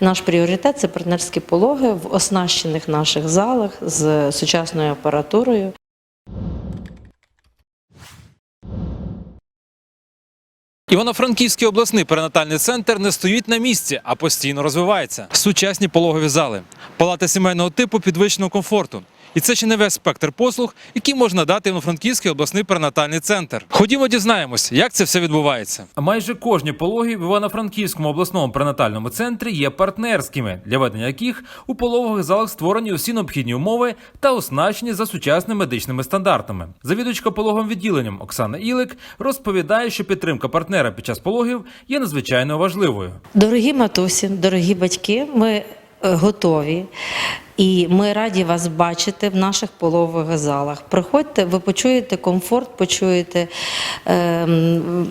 Наш пріоритет це партнерські пологи в оснащених наших залах з сучасною апаратурою. Івано-Франківський обласний перинатальний центр не стоїть на місці, а постійно розвивається. Сучасні пологові зали, палати сімейного типу підвищеного комфорту. І це ще не весь спектр послуг, які можна дати Івано-Франківський обласний перинатальний центр. Ходімо, дізнаємось, як це все відбувається. Майже кожні пологи в Івано-Франківському обласному перинатальному центрі є партнерськими, для ведення яких у пологових залах створені усі необхідні умови та оснащені за сучасними медичними стандартами. Завідувачка пологовим відділенням Оксана Ілик розповідає, що підтримка партнера під час пологів є надзвичайно важливою. Дорогі матусі, дорогі батьки, ми е, готові. І ми раді вас бачити в наших пологових залах. Приходьте, ви почуєте комфорт, почуєте ем,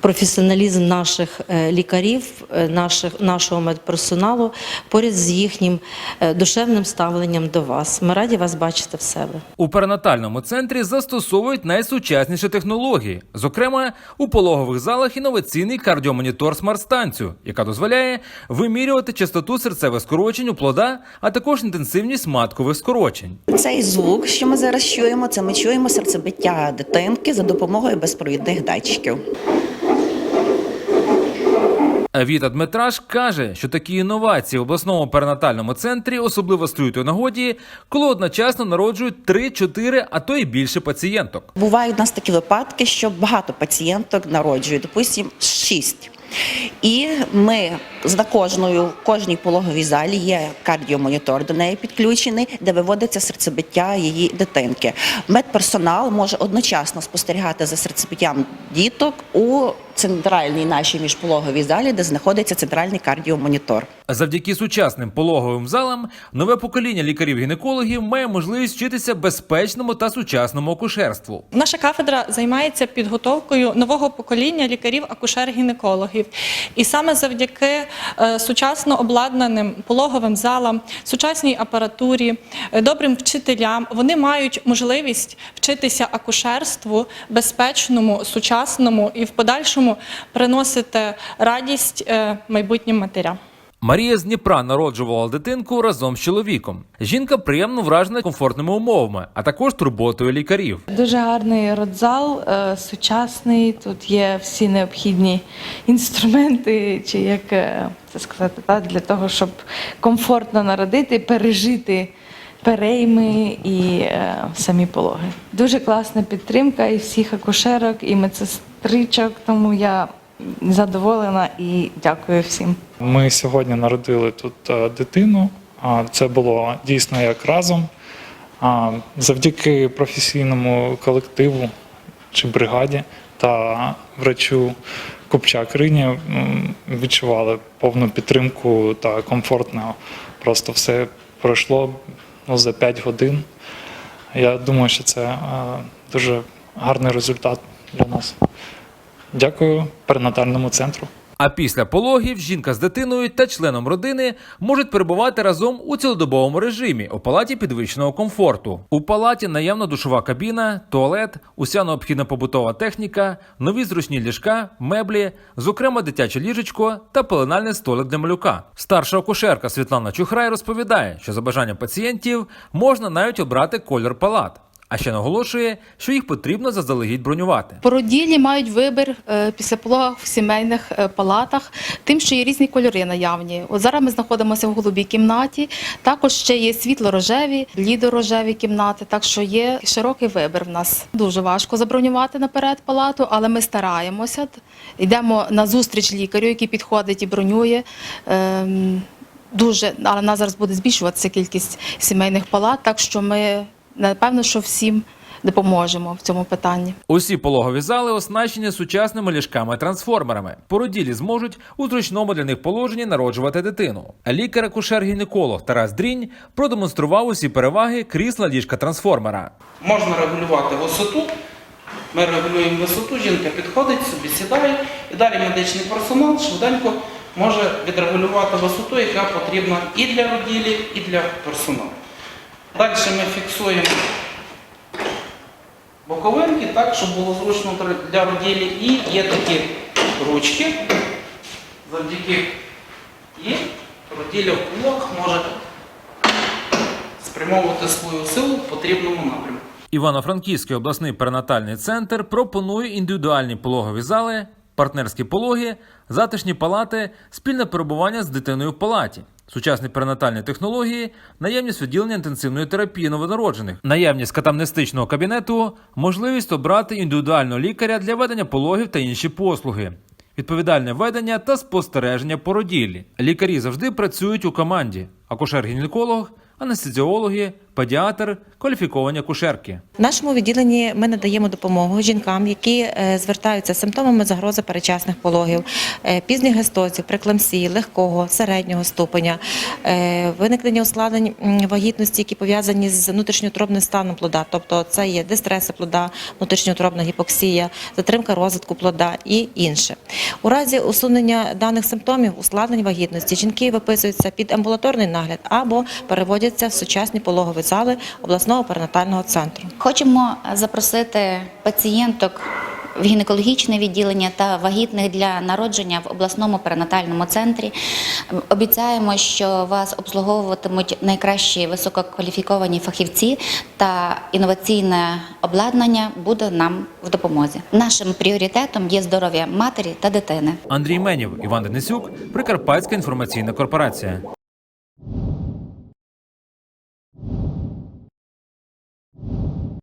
професіоналізм наших е, лікарів, е, наших, нашого медперсоналу поряд з їхнім е, душевним ставленням до вас. Ми раді вас бачити в себе. У перинатальному центрі застосовують найсучасніші технології, зокрема у пологових залах інноваційний кардіомонітор смарт-станцію, яка дозволяє вимірювати частоту серцевих скорочень у плода, а також інтенсивність маткових скорочень. Цей звук, що ми зараз чуємо, це ми чуємо серцебиття дитинки за допомогою безпровідних датчиків. Віта Дмитраш каже, що такі інновації в обласному перинатальному центрі особливо стають у нагоді, коли одночасно народжують 3-4, а то й більше пацієнток. Бувають у нас такі випадки, що багато пацієнток народжують, допустимо, 6. І ми за кожною, в кожній пологовій залі є кардіомонітор до неї підключений, де виводиться серцебиття її дитинки. Медперсонал може одночасно спостерігати за серцебиттям діток у центральній нашій міжпологовій залі, де знаходиться центральний кардіомонітор. Завдяки сучасним пологовим залам нове покоління лікарів-гінекологів має можливість вчитися безпечному та сучасному акушерству. Наша кафедра займається підготовкою нового покоління лікарів-акушер-гінекологів. І саме завдяки е, сучасно обладнаним пологовим залам, сучасній апаратурі, е, добрим вчителям, вони мають можливість вчитися акушерству безпечному, сучасному і в подальшому приносити радість е, майбутнім матерям. Марія з Дніпра народжувала дитинку разом з чоловіком. Жінка приємно вражена комфортними умовами, а також турботою лікарів. Дуже гарний родзал, е, сучасний. Тут є всі необхідні інструменти, чи як е, це сказати, так, для того, щоб комфортно народити, пережити перейми і е, самі пологи. Дуже класна підтримка і всіх акушерок, і медсестричок, тому я задоволена і дякую всім. Ми сьогодні народили тут е, дитину. Це було дійсно як разом. Завдяки професійному колективу чи бригаді та врачу Купчак Рині відчували повну підтримку та комфортно. Просто все пройшло ну, за 5 годин. Я думаю, що це е, дуже гарний результат для нас. Дякую перинатальному центру. А після пологів жінка з дитиною та членом родини можуть перебувати разом у цілодобовому режимі у палаті підвищеного комфорту. У палаті наявна душова кабіна, туалет, уся необхідна побутова техніка, нові зручні ліжка, меблі, зокрема дитяче ліжечко та пеленальний столик для малюка. Старша акушерка Світлана Чухрай розповідає, що за бажанням пацієнтів можна навіть обрати колір палат. А ще наголошує, що їх потрібно заздалегідь бронювати. Породілі мають вибір е, після пологах в сімейних е, палатах, тим, що є різні кольори наявні. От зараз ми знаходимося в голубій кімнаті. Також ще є світло-рожеві, лідо-рожеві кімнати. Так що є широкий вибір в нас. Дуже важко забронювати наперед палату, але ми стараємося. Йдемо на зустріч лікарю, який підходить і бронює. Ем, Дуже, але нас зараз буде збільшуватися кількість сімейних палат, так що ми напевно, що всім допоможемо в цьому питанні. Усі пологові зали оснащені сучасними ліжками-трансформерами. Породілі зможуть у зручному для них положенні народжувати дитину. Лікар-акушер-гінеколог Тарас Дрінь продемонстрував усі переваги крісла ліжка-трансформера. Можна регулювати висоту. Ми регулюємо висоту, жінка підходить, собі сідає, і далі медичний персонал швиденько може відрегулювати висоту, яка потрібна і для роділі, і для персоналу. Далі ми фіксуємо боковинки так, щоб було зручно для роділі. І є такі ручки, завдяки їм роділля в кулак може спрямовувати свою силу в потрібному напрямку. Івано-Франківський обласний перинатальний центр пропонує індивідуальні пологові зали, партнерські пологи, затишні палати, спільне перебування з дитиною в палаті. Сучасні перинатальні технології, наявність відділення інтенсивної терапії новонароджених, наявність катамнестичного кабінету, можливість обрати індивідуального лікаря для ведення пологів та інші послуги, відповідальне ведення та спостереження породіллі. Лікарі завжди працюють у команді: акушер-гінеколог, анестезіологи, педіатр, кваліфіковані акушерки. В нашому відділенні ми надаємо допомогу жінкам, які е, звертаються з симптомами загрози перечасних пологів, е, пізніх гестозів, прекламсії, легкого, середнього ступеня, е, виникнення ускладнень вагітності, які пов'язані з внутрішньоутробним станом плода, тобто це є дистреси плода, внутрішньоутробна гіпоксія, затримка розвитку плода і інше. У разі усунення даних симптомів, ускладнень вагітності, жінки виписуються під амбулаторний нагляд або переводяться в сучасні пологові зали обласного перинатального центру. Хочемо запросити пацієнток в гінекологічне відділення та вагітних для народження в обласному перинатальному центрі. Обіцяємо, що вас обслуговуватимуть найкращі висококваліфіковані фахівці та інноваційне обладнання буде нам в допомозі. Нашим пріоритетом є здоров'я матері та дитини. Андрій Менів, Іван Денисюк, Прикарпатська інформаційна корпорація.